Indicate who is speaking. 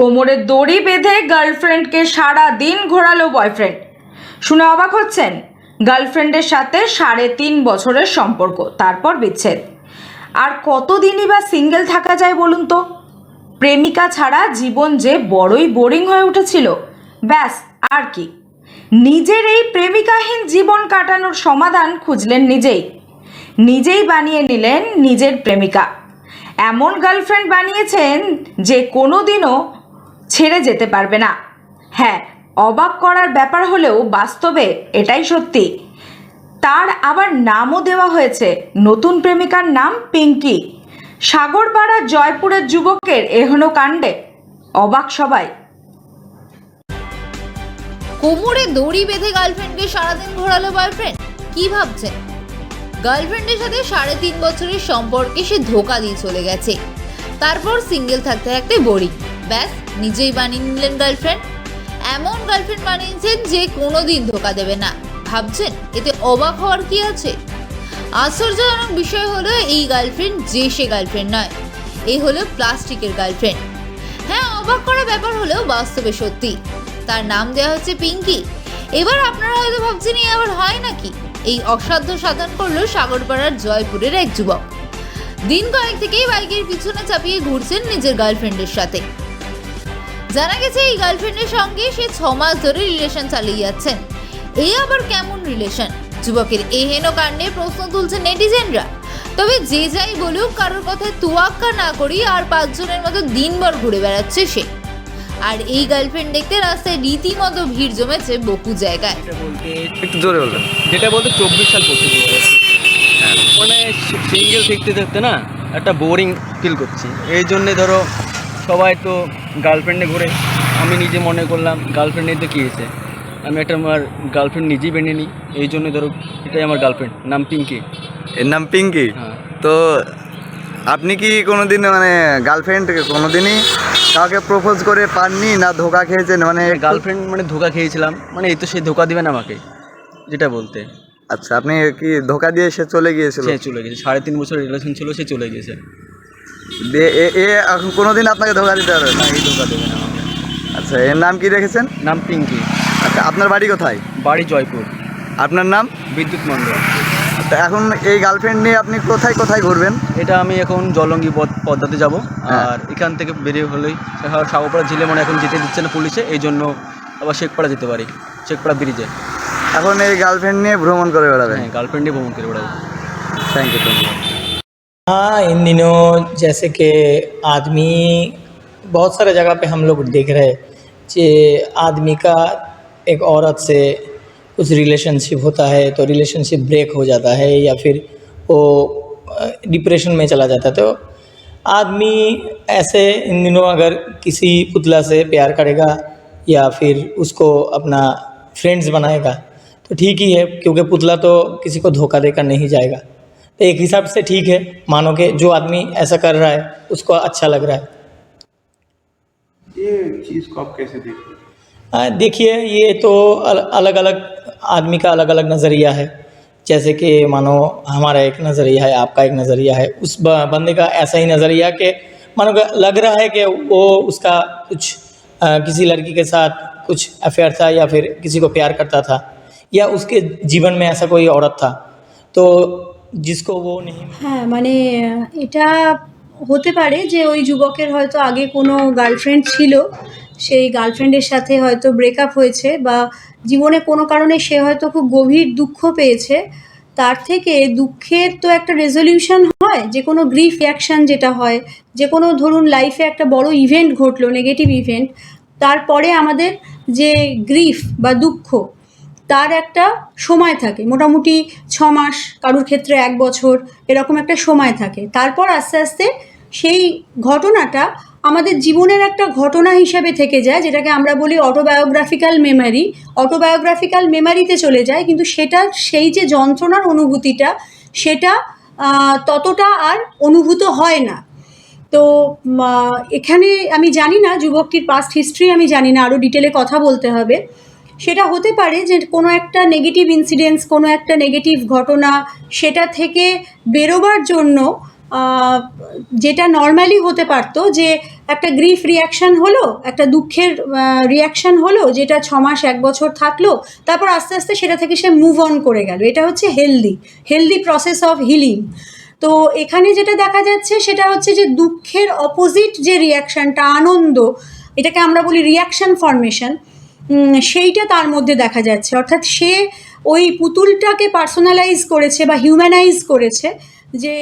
Speaker 1: কোমরে দড়ি বেঁধে গার্লফ্রেন্ডকে সারা দিন ঘোরালো বয়ফ্রেন্ড। শুনে অবাক হচ্ছেন? গার্লফ্রেন্ডের সাথে সাড়ে তিন বছরের সম্পর্ক, তারপর বিচ্ছেদ। আর কতদিনই বা সিঙ্গেল থাকা যায় বলুন তো? প্রেমিকা ছাড়া জীবন যে বড়ই বোরিং হয়ে উঠেছিল, ব্যাস, আর কি। নিজের এই প্রেমিকাহীন জীবন কাটানোর সমাধান খুঁজলেন নিজেই। নিজেই বানিয়ে নিলেন নিজের প্রেমিকা। এমন গার্লফ্রেন্ড বানিয়েছেন যে কোনো দিনও ছেড়ে যেতে পারবে না। হ্যাঁ অবাক করার ব্যাপার হলেও বাস্তবে এটাই সত্যি। তার আবার নামও দেওয়া হয়েছে। নতুন প্রেমিকার নাম পিঙ্কি। সাগরপাড়া জয়পুরের যুবকের এহনো কাণ্ডে। অবাক সবাই।
Speaker 2: কোমরে দড়ি বেঁধে গার্লফ্রেন্ডকে সারাদিন ঘোরালো বয়ফ্রেন্ড? কি ভাবছে? গার্লফ্রেন্ডের সাথে সাড়ে তিন বছরের সম্পর্কে সে ধোকা দিয়ে চলে গেছে। তারপর সিঙ্গেল থাকতে থাকতে বোরিং ব্যাস, নিজেই বানিয়ে নিলেন গার্লফ্রেন্ড এমন গার্লফ্রেন্ড বানিয়েছেন যে কোনো দিন ধোকা দেবে না। ভাবছেন, এতে অবাক হওয়ার কি আছে? আশ্চর্যজনক বিষয় হলো, এই গার্লফ্রেন্ড যে সে গার্লফ্রেন্ড নয়। এই হলো প্লাস্টিকের গার্লফ্রেন্ড হ্যাঁ অবাক করা ব্যাপার হলেও বাস্তবে সত্যি। তার নাম দেওয়া হচ্ছে পিঙ্কি। এবার আপনারা হয়তো ভাবছেন এই আবার হয় নাকি? এই অসাধ্য সাধন করল সাগরপাড়ার জয়পুরের এক যুবক। দিন কয়েক থেকেই বাইকের পিছনে চাপিয়ে ঘুরছেন নিজের গার্লফ্রেন্ডের সাথে। জানা গেছে এই গার্লফ্রেন্ডের সঙ্গে সে ছ মাস ধরে রিলেশন চালিয়ে যাচ্ছেন এই আবার কেমন রিলেশন যুবকের এই হেন কাণ্ডে প্রশ্ন তুলছে নেটিজেনরা। তবে যে যাই বলুক কারোর কথায় তুয়াক্কা না করি আর পাঁচজনের মতো দিনভর ঘুরে বেড়াচ্ছে সে। আর এই গার্লফ্রেন্ড দেখতে রাস্তায় রীতিমতো ভিড় জমেছে বহু জায়গায়।
Speaker 3: যেটা বলতে
Speaker 4: একটু জোরে বলবেন।
Speaker 3: যেটা বলতে চব্বিশ সাল চলে গেছে মানে সিঙ্গেল থাকতে থাকতে না একটা বোরিং ফিল করছি। এই জন্যে ধরো সবাই তো গার্লফ্রেন্ডে ঘুরে। আমি নিজে মনে করলাম গার্লফ্রেন্ডে তো কী হয়েছে? আমি একটা আমার গার্লফ্রেন্ড নিজেই বেনে নিই। এই জন্য ধরো এটাই আমার গার্লফ্রেন্ড নাম পিঙ্কি।
Speaker 4: এর নাম পিঙ্কি?
Speaker 3: হ্যাঁ।
Speaker 4: তো আপনি কি কোনোদিন মানে গার্লফ্রেন্ড কোনোদিনই কাউকে প্রপোজ করে পাননি না ধোকা খেয়েছেন? মানে
Speaker 3: গার্লফ্রেন্ড মানে ধোকা খেয়েছিলাম। মানে এই তো সে ধোকা দিবে না আমাকে যেটা বলতে।
Speaker 4: আচ্ছা আপনি কি ধোকা দিয়ে সে চলে গিয়েছিল?
Speaker 3: সে চলে গেছে সাড়ে তিন বছর রিলেশন ছিল সে চলে গেছে
Speaker 4: এ- এখন কোনোদিন আপনাকে ধোকা দিতে পারবে না
Speaker 3: এই ধোকা দেবে না আমাকে।
Speaker 4: আচ্ছা এর নাম কি রেখেছেন?
Speaker 3: নাম পিঙ্কি।
Speaker 4: আচ্ছা আপনার বাড়ি কোথায়?
Speaker 3: বাড়ি জয়পুর।
Speaker 4: আপনার নাম?
Speaker 3: বিদ্যুৎ মন্ডল
Speaker 4: তো এখন এই গার্লফ্রেন্ড নিয়ে আপনি কোথায় কোথায় ঘুরবেন?
Speaker 3: এটা আমি এখন জলঙ্গি পদ পদ্মাতে যাব।
Speaker 4: হ্যাঁ।
Speaker 3: আর এখান থেকে বেরিয়ে হলেই সাগরপাড়া ঝিলে মনে এখন যেতে দিচ্ছে না পুলিশে এই জন্য আবার শেখপাড়া যেতে পারি শেখপাড়া ব্রিজে।
Speaker 4: এখন এই গার্লফ্রেন্ড নিয়ে ভ্রমণ করে বেড়াবেন?
Speaker 3: হ্যাঁ গার্লফ্রেন্ডে ভ্রমণ করে বেড়াবো।
Speaker 4: থ্যাংক ইউ ধন্যবাদ
Speaker 5: हाँ इन दिनों जैसे कि आदमी, बहुत सारे जगह पे हम लोग देख रहे कि आदमी का एक औरत से कुछ रिलेशनशिप होता है तो रिलेशनशिप ब्रेक हो जाता है या फिर वो डिप्रेशन में चला जाता है। तो आदमी ऐसे इन दिनों अगर किसी पुतला से प्यार करेगा या फिर उसको अपना फ्रेंड्स बनाएगा तो ठीक ही है, क्योंकि पुतला तो किसी को धोखा देकर नहीं जाएगा। तो एक हिसाब से ठीक है। मानो कि जो आदमी ऐसा कर रहा है उसको अच्छा लग रहा है।
Speaker 6: ये चीज़ को आप कैसे देखते हैं?
Speaker 5: देखिए ये तो अलग अलग आदमी का अलग अलग नज़रिया है। जैसे कि मानो हमारा एक नज़रिया है आपका एक नज़रिया है। उस बंदे का ऐसा ही नज़रिया कि मानो लग रहा है कि वो उसका कुछ अ, किसी लड़की के साथ कुछ अफेयर था या फिर किसी को प्यार करता था या उसके जीवन में ऐसा कोई औरत था। तो जिसको वो नहीं
Speaker 7: হ্যাঁ মানে আহ, এটা হতে পারে যে ওই যুবকের হয়তো আগে কোনো গার্লফ্রেন্ড ছিল সেই গার্লফ্রেন্ডের সাথে হয়তো ব্রেকআপ হয়েছে বা জীবনে কোনো কারণে সে হয়তো খুব গভীর দুঃখ পেয়েছে তার থেকে দুঃখের তো একটা রেজলিউশন হয় যে কোনো গ্রিফ রিয়াকশান যেটা হয় যে কোনো ধরুন লাইফে একটা বড় ইভেন্ট ঘটলো নেগেটিভ ইভেন্ট তারপরে আমাদের যে গ্রিফ বা দুঃখ তার একটা সময় থাকে। মোটামুটি ছ মাস, কারুর ক্ষেত্রে এক বছর, এরকম একটা সময় থাকে। তারপর আস্তে আস্তে সেই ঘটনাটা আমাদের জীবনের একটা ঘটনা হিসাবে থেকে যায়, যেটাকে আমরা বলি অটোবায়োগ্রাফিক্যাল মেমারি অটোবায়োগ্রাফিক্যাল মেমারিতে চলে যায়, কিন্তু সেটা সেই যে যন্ত্রণার অনুভূতিটা, সেটা ততটা আর অনুভূত হয় না। তো এখানে আমি জানি না, যুবকটির পাস্ট হিস্ট্রি আমি জানি না আরও ডিটেলে কথা বলতে হবে। সেটা হতে পারে যে কোনো একটা নেগেটিভ ইনসিডেন্স কোনো একটা নেগেটিভ ঘটনা সেটা থেকে বেরোবার জন্য যেটা নর্মালি হতে পারতো যে একটা গ্রিফ রিয়াকশান হলো, একটা দুঃখের রিয়াকশান হলো, যেটা ছ মাস, এক বছর থাকল, তারপর আস্তে আস্তে সেটা থেকে সে মুভ অন করে গেল। এটা হচ্ছে healthy healthy process of healing তো এখানে যেটা দেখা যাচ্ছে সেটা হচ্ছে যে দুঃখের অপোজিট যে রিয়াকশানটা আনন্দ, এটাকে আমরা বলি রিয়াকশান ফর্মেশন সেইটা তার মধ্যে দেখা যাচ্ছে। অর্থাৎ সে ওই পুতুলটাকে পার্সোনালাইজ করেছে বা হিউম্যানাইজ করেছে যে